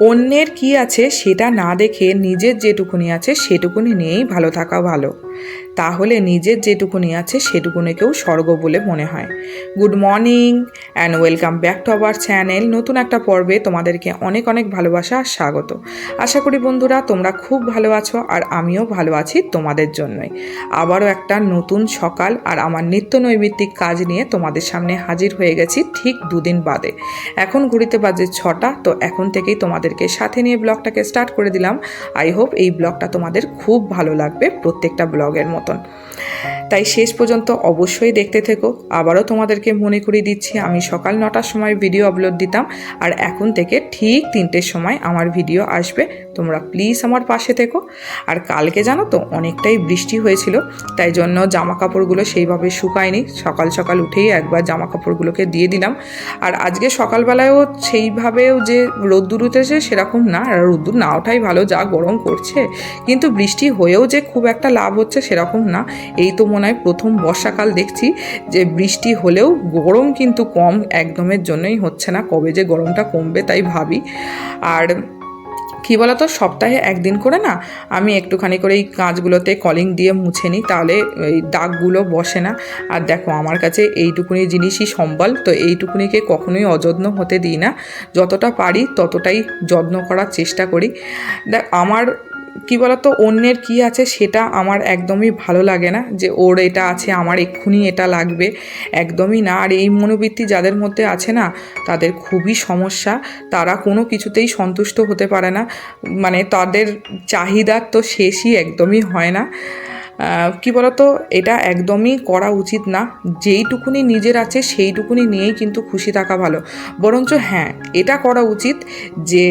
অন্যের কি আছে সেটা না দেখে নিজের যেটুকুনি আছে সেটুকুনি নিয়েই ভালো থাকা ভালো। তাহলে নিজের যেটুকুনি আছে সেটুকুনিকেও স্বর্গ বলে মনে হয়। Good morning and welcome back to our channel. নতুন একটা পর্বে তোমাদেরকে অনেক অনেক ভালোবাসা আর স্বাগত। আশা করি বন্ধুরা তোমরা খুব ভালো আছো আর আমিও ভালো আছি তোমাদের জন্যই। আবারও একটা নতুন সকাল আর আমার নিত্য নৈমিত্তিক কাজ নিয়ে তোমাদের সামনে হাজির হয়ে গেছি ঠিক দুদিন বাদে। এখন ঘুরিতে বাজে ছটা, তো এখন থেকেই তোমাদেরকে সাথে নিয়ে ব্লগটাকে স্টার্ট করে দিলাম। আই হোপ এই ব্লগটা তোমাদের খুব ভালো লাগবে প্রত্যেকটা ব্লগের মতন। তাই শেষ পর্যন্ত অবশ্যই দেখতে থেকো। আবারও তোমাদেরকে মনে করিয়ে দিচ্ছি, আমি সকাল নটার সময় ভিডিও আপলোড দিতাম, আর এখন থেকে ঠিক তিনটের সময় আমার ভিডিও আসবে। তোমরা প্লিজ আমার পাশে থেকো। আর কালকে জানো তো অনেকটাই বৃষ্টি হয়েছিল, তাই জন্য জামা কাপড়গুলো সেইভাবে শুকায়নি। সকাল সকাল উঠেই একবার জামা কাপড়গুলোকে দিয়ে দিলাম। আর আজকে সকালবেলায়ও সেইভাবেও যে রোদ্দুর উঠেছে সেরকম না। আর রোদ্দুর না ওঠাই ভালো, যা গরম করছে। কিন্তু বৃষ্টি হয়েও যে খুব একটা লাভ হচ্ছে সেরকম না। এই তো মনে হয় প্রথম বর্ষাকাল দেখছি যে বৃষ্টি হলেও গরম কিন্তু কম একদমের জন্যই হচ্ছে না। কবে যে গরমটা কমবে তাই ভাবি। আর কী বলতো, সপ্তাহে একদিন করে না, আমি একটুখানি করে এই কাঁচগুলোতে কলিং দিয়ে মুছে নিই, তাহলে এই দাগগুলো বসে না। আর দেখো, আমার কাছে এইটুকুনি জিনিসই সম্বল, তো এইটুকুনিকে কখনোই অযত্ন হতে দিই না। যতটা পারি ততটাই যত্ন করার চেষ্টা করি। দেখ, আমার কি বলতো, অন্যের কি আছে সেটা আমার একদমই ভালো লাগে না, যে ওর এটা আছে, আমার এক্ষুনি এটা লাগবে, একদমই না। আর এই মনোবৃত্তি যাদের মধ্যে আছে না, তাদের খুবই সমস্যা, তারা কোনো কিছুতেই সন্তুষ্ট হতে পারে না মানে তাদের চাহিদার তো শেষই একদমই হয় না। কি বলতো, এটা একদমই করা উচিত না, যেইটুকুনি নিজের আছে, সেইটুকুনি নিয়েই কিন্তু খুশি থাকা ভালো। বরঞ্চ হ্যাঁ এটা করা উচিত যে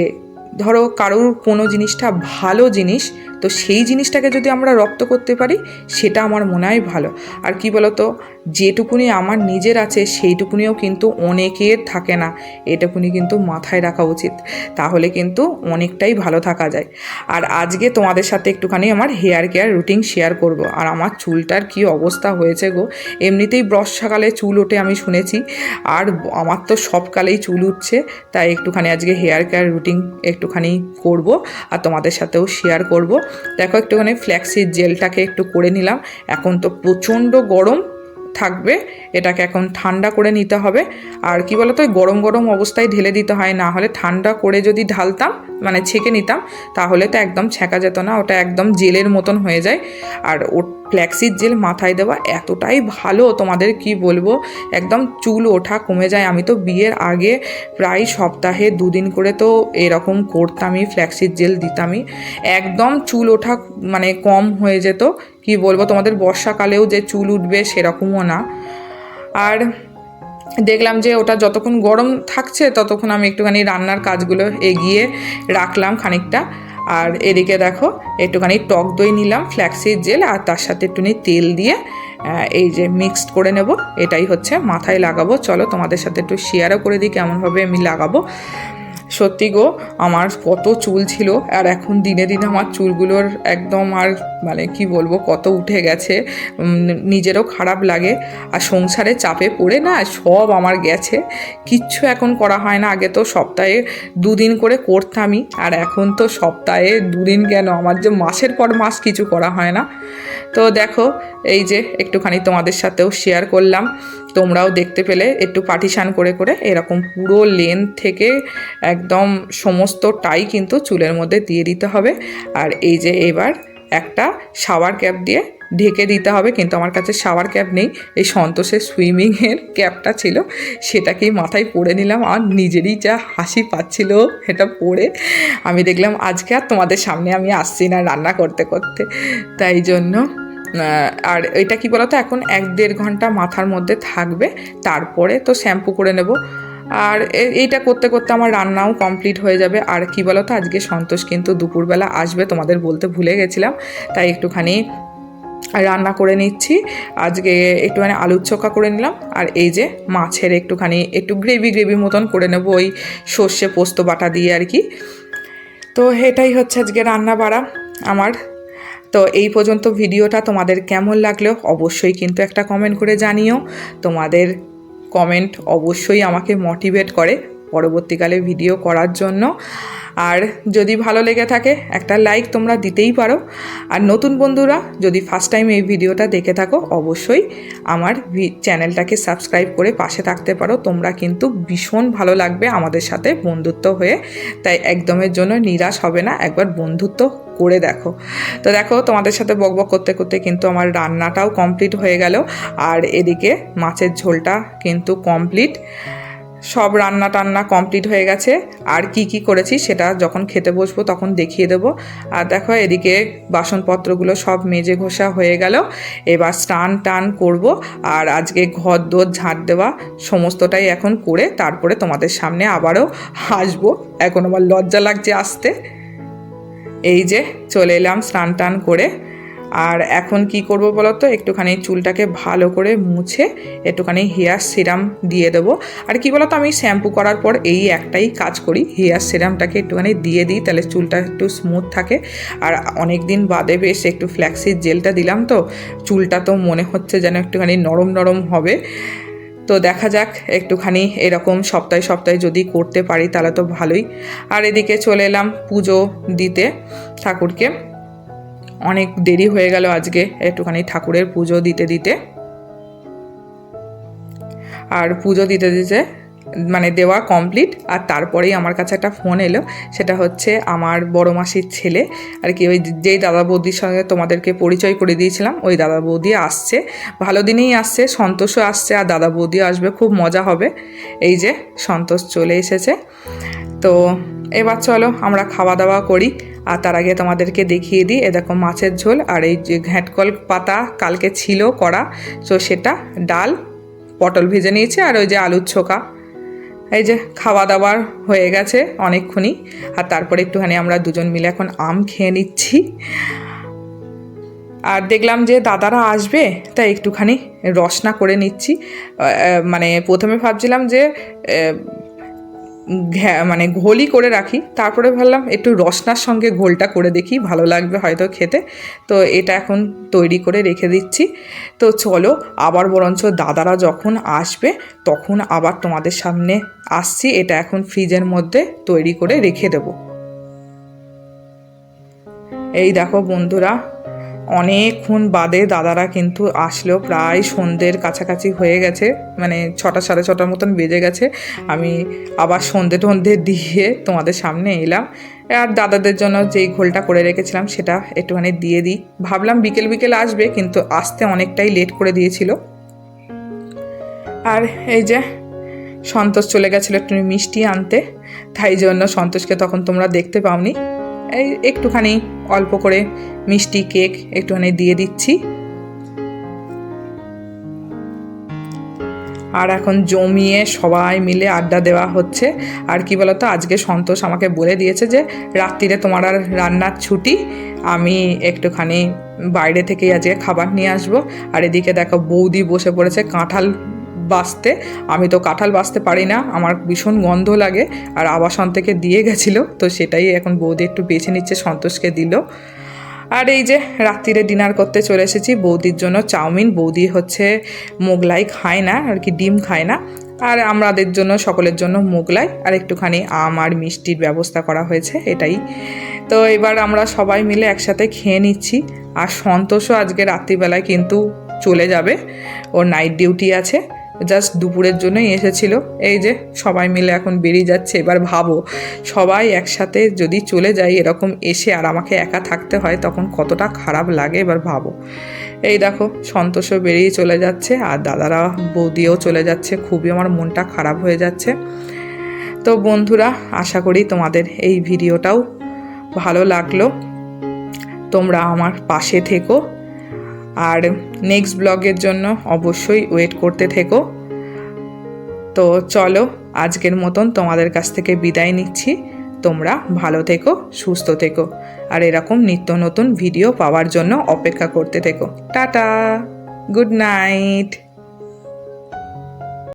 ধরো কারোর কোনো জিনিসটা ভালো জিনিস তো সেই জিনিসটাকে যদি আমরা রপ্ত করতে পারি, সেটা আমার মনে হয় ভালো। আর কি বলতো, যেটুকুনি আমার নিজের আছে, সেইটুকুনিও কিন্তু অনেকের থাকে না। এটুকুনি কিন্তু মাথায় রাখা উচিত। তাহলে কিন্তু অনেকটাই ভালো থাকা যায়। আর আজকে তোমাদের সাথে একটুখানি আমার হেয়ার কেয়ার রুটিন শেয়ার করব। আর আমার চুলটার কি অবস্থা হয়েছে গো? এমনিতেই বর্ষাকালে চুল ওঠে আমি শুনেছি। আর আমার তো সবকালেই চুল উঠছে, তাই একটুখানি আজকে হেয়ার কেয়ার রুটিন একটুখানি করব। আর তোমাদের সাথেও শেয়ার করব। দেখো একটুখানি ফ্ল্যাক্সির জেলটাকে একটু করে নিলাম। এখন তো প্রচণ্ড গরম। থাকবে, এটাকে এখন ঠান্ডা করে নিতে হবে। আর কি বলতো গরম গরম অবস্থায় ঢেলে দিতে হয়, না হলে ঠান্ডা করে যদি ঢালতাম মানে ছেঁকে নিতাম, তাহলে তো একদম ছেঁকা যেত না, ওটা একদম জেলের মতন হয়ে যায়। আর ও ফ্ল্যাক্সির জেল মাথায় দেওয়া এতটাই ভালো, তোমাদের কি বলব, একদম চুল ওঠা কমে যায়। আমি তো বিয়ের আগে প্রায় সপ্তাহে দুদিন করে তো এরকম করতামই ফ্ল্যাক্সির জেল দিতামই। একদম চুল ওঠা মানে কম হয়ে যেত কি বলব, তোমাদের বর্ষাকালেও যে চুল উঠবে সেরকমও না। আর দেখলাম যে ওটা যতক্ষণ গরম থাকছে, ততক্ষণ আমি একটুখানি রান্নার কাজগুলো এগিয়ে রাখলাম খানিকটা। আর এদিকে দেখো, একটুখানি টক দই নিলাম, ফ্ল্যাক্সির জেল, আর তার সাথে একটুখানি তেল দিয়ে এই যে মিক্সড করে নেব। এটাই হচ্ছে, মাথায় লাগাবো। চলো তোমাদের সাথে একটু শেয়ারও করে দিই কেমনভাবে আমি লাগাবো। সত্যি গো, আমার কত চুল ছিল আর এখন দিনে দিনে আমার চুলগুলোর একদম আর মানে কি বলব, কত উঠে গেছে নিজেরও খারাপ লাগে। আর সংসারে চাপে পড়ে না, সব আমার গেছে। কিচ্ছু এখন করা হয় না, আগে তো সপ্তাহে দুদিন করে করতামই। আর এখন তো সপ্তাহে দুদিন কেন? আমার যে মাসের পর মাস কিছু করা হয় না। তো দেখো, এই যে একটুখানি তোমাদের সাথেও শেয়ার করলাম। তোমরাও দেখতে পেলে, একটু পার্টিশান করে করে এরকম পুরো লেন থেকে একদম সমস্তটাই কিন্তু চুলের মধ্যে দিয়ে দিতে হবে। আর এই যে এবার একটা শাওয়ার ক্যাপ দিয়ে ঢেকে দিতে হবে। কিন্তু আমার কাছে শাওয়ার ক্যাপ নেই। এই সন্তোষের সুইমিংয়ের ক্যাপটা ছিল। সেটাকেই মাথায় পরে নিলাম। আর নিজেরই যা হাসি পাচ্ছিল এটা পরে আমি দেখলাম, আজকে আর তোমাদের সামনে আমি আসছি না রান্না করতে করতে। তাই জন্য আর এটা কি বলতো? এখন এক দেড় ঘণ্টা মাথার মধ্যে থাকবে। তারপরে তো শ্যাম্পু করে নেব। আর এইটা করতে করতে আমার রান্নাও কমপ্লিট হয়ে যাবে। আর কি বলো তো আজকে সন্তোষ কিন্তু দুপুরবেলা আসবে, তোমাদের বলতে ভুলে গেছিলাম, তাই একটুখানি রান্না করে নিচ্ছি। আজকে একটুখানি আলুর চোখা করে নিলাম, আর এই যে মাছের একটুখানি, একটু গ্রেভি গ্রেভি মতন করে নেব ওই সর্ষে পোস্ত বাটা দিয়ে আর কি। তো এটাই হচ্ছে আজকে রান্না বাড়া আমার। তো এই পর্যন্ত ভিডিওটা তোমাদের কেমন লাগল, অবশ্যই কিন্তু একটা কমেন্ট করে জানিও। তোমাদের কমেন্ট অবশ্যই আমাকে মোটিভেট করে। পরবর্তীকালে ভিডিও করার জন্য। আর যদি ভালো লেগে থাকে, একটা লাইক তোমরা দিতেই পারো। আর নতুন বন্ধুরা, যদি ফার্স্ট টাইম এই ভিডিওটা দেখে থাকো, অবশ্যই আমার চ্যানেলটাকে সাবস্ক্রাইব করে পাশে থাকতে পারো। তোমরা কিন্তু ভীষণ ভালো লাগবে আমাদের সাথে বন্ধুত্ব হয়ে। তাই একদমের জন্য নিরাশ হবে না, একবার বন্ধুত্ব করে দেখো। তো দেখো, তোমাদের সাথে বকবক করতে করতে কিন্তু আমার রান্নাটাও কমপ্লিট হয়ে গেল। আর এদিকে মাছের ঝোলটা কিন্তু কমপ্লিট সব রান্না টান্না কমপ্লিট হয়ে গেছে। আর কি কি করেছি সেটা যখন খেতে বসবো তখন দেখিয়ে দেবো। আর দেখো এদিকে বাসনপত্রগুলো সব মেজে ঘষা হয়ে গেল। এবার স্নান টান করব। আর আজকে ঘর দোর ঝাঁট দেওয়া সমস্তটাই এখন করে তারপরে তোমাদের সামনে আবারও আসব। এখন আমার লজ্জা লাগছে আসতে। এই যে চলে এলাম স্নান টান করে। আর এখন কি করব বলো তো একটুখানি চুলটাকে ভালো করে মুছে একটুখানি হেয়ার সিরাম দিয়ে দেবো। আর কি বলো তো আমি শ্যাম্পু করার পর এই একটাই কাজ করি। হেয়ার সিরামটাকে একটুখানি দিয়ে দিই, তাহলে চুলটা একটু স্মুথ থাকে। আর অনেক দিন বাদে বেশ একটু ফ্ল্যাক্সির জেলটা দিলাম তো, চুলটা তো মনে হচ্ছে যেন একটুখানি নরম নরম হবে। তো দেখা যাক, একটুখানি এরকম সপ্তাহে সপ্তাহে যদি করতে পারি তাহলে তো ভালোই। আর এদিকে চলে এলাম পুজো দিতে ঠাকুরকে। অনেক দেরি হয়ে গেল আজকে একটুখানি ঠাকুরের পুজো দিতে দিতে। আর পুজো দিতে দিতে মানে দেওয়া কমপ্লিট আর তারপরেই আমার কাছে একটা ফোন এলো, সেটা হচ্ছে আমার বড় মাসির ছেলে, আর কি ওই যেই দাদা বৌদির সঙ্গে তোমাদেরকে পরিচয় করে দিয়েছিলাম, ওই দাদা বৌদি আসছে। ভালো দিনেই আসছে, সন্তোষও আসছে, আর দাদা বৌদিও আসবে, খুব মজা হবে। এই যে সন্তোষ চলে এসেছে। তো এবার চলো আমরা খাওয়া দাওয়া করি, আর তার আগে তোমাদেরকে দেখিয়ে দিই, এ দেখো মাছের ঝোল, আর এই যে ঘ্যাঁটকল পাতা কালকে ছিল করা তো সেটা ডাল, পটল ভেজে নিয়েছে, আর ওই যে আলুর ছোকা। এই যে খাওয়া দাওয়ার হয়ে গেছে অনেকক্ষণই, আর তারপরে একটুখানি আমরা দুজন মিলে এখন আম খেয়ে নিচ্ছি। আর দেখলাম যে দাদারা আসবে, তাই একটুখানি রসনা করে নিচ্ছি। মানে প্রথমে ভাবছিলাম যে মানে ঘোলই করে রাখি। তারপরে ভাবলাম একটু রসনার সঙ্গে ঘোলটা করে দেখি, ভালো লাগবে হয়তো খেতে। তো এটা এখন তৈরি করে রেখে দিচ্ছি। তো চলো, আবার বরঞ্চ দাদারা যখন আসবে, তখন আবার তোমাদের সামনে আসছি। এটা এখন ফ্রিজের মধ্যে তৈরি করে রেখে দেবো। এই দেখো বন্ধুরা অনেকক্ষণ বাদে দাদারা কিন্তু আসলো, প্রায় সন্ধ্যের কাছাকাছি হয়ে গেছে মানে ছটা, সাড়ে ছটার মতন বেজে গেছে। আমি আবার সন্ধে টন্ধে দিয়ে তোমাদের সামনে এলাম। আর দাদাদের জন্য যেই ঘোলটা করে রেখেছিলাম সেটা একটুখানি দিয়ে দিই। ভাবলাম বিকেল বিকেল আসবে, কিন্তু আসতে অনেকটাই লেট করে দিয়েছিল। আর এই যে, সন্তোষ চলে গেছিল একটু মিষ্টি আনতে। তাই জন্য সন্তোষকে তখন তোমরা দেখতে পাওনি। এই একটুখানি অল্প করে মিষ্টি কেক একটুখানি দিয়ে দিচ্ছি। আর এখন জমিয়ে সবাই মিলে আড্ডা দেওয়া হচ্ছে। আর কি বলতো, আজকে সন্তোষ আমাকে বলে দিয়েছে যে, রাত্রিরে তোমার আর রান্নার ছুটি, আমি একটুখানি বাইরে থেকেই আজকে খাবার নিয়ে আসব। আর এদিকে দেখো বৌদি বসে পড়েছে কাঁঠাল বাঁচতে। আমি তো কাঁঠাল বাঁচতে পারি না, আমার ভীষণ গন্ধ লাগে, আর আবাসন থেকে দিয়ে গেছিল, তো সেটাই এখন বৌদি একটু বেছে নিচ্ছে, সন্তোষকে দিল। আর এই যে রাত্রিরে ডিনার করতে চলে এসেছি, বৌদির জন্য চাউমিন, বৌদি হচ্ছে মোগলাই খায় না, আর কি ডিম খায় না। আর আমাদের জন্য, সকলের জন্য মোগলাই, আর একটুখানি আম আর মিষ্টির ব্যবস্থা করা হয়েছে, এটাই। তো এবার আমরা সবাই মিলে একসাথে খেয়ে নিচ্ছি, আর সন্তোষও আজকে রাত্রিবেলায় কিন্তু চলে যাবে, ওর নাইট ডিউটি আছে। জাস্ট দুপুরের জন্যই এসেছিল। এই যে, সবাই মিলে এখন বেরিয়ে যাচ্ছে। এবার ভাবো, সবাই একসাথে যদি চলে যায় এরকম এসে আর আমাকে একা থাকতে হয়, তখন কতটা খারাপ লাগে এবার ভাবো। এই দেখো, সন্তোষও বেরিয়ে চলে যাচ্ছে আর দাদারা, বৌদিও চলে যাচ্ছে। খুবই আমার মনটা খারাপ হয়ে যাচ্ছে। তো বন্ধুরা, আশা করি তোমাদের এই ভিডিওটাও ভালো লাগল। তোমরা আমার পাশে থেকো। আর নেক্সট ব্লগের জন্য অবশ্যই ওয়েট করতে থেকো। তো চলো, আজকের মতন তোমাদের কাছ থেকে বিদায় নিচ্ছি। তোমরা ভালো থেকো, সুস্থ থেকো। আর এরকম নিত্য নতুন ভিডিও পাওয়ার জন্য অপেক্ষা করতে থেকো। টাটা! Good night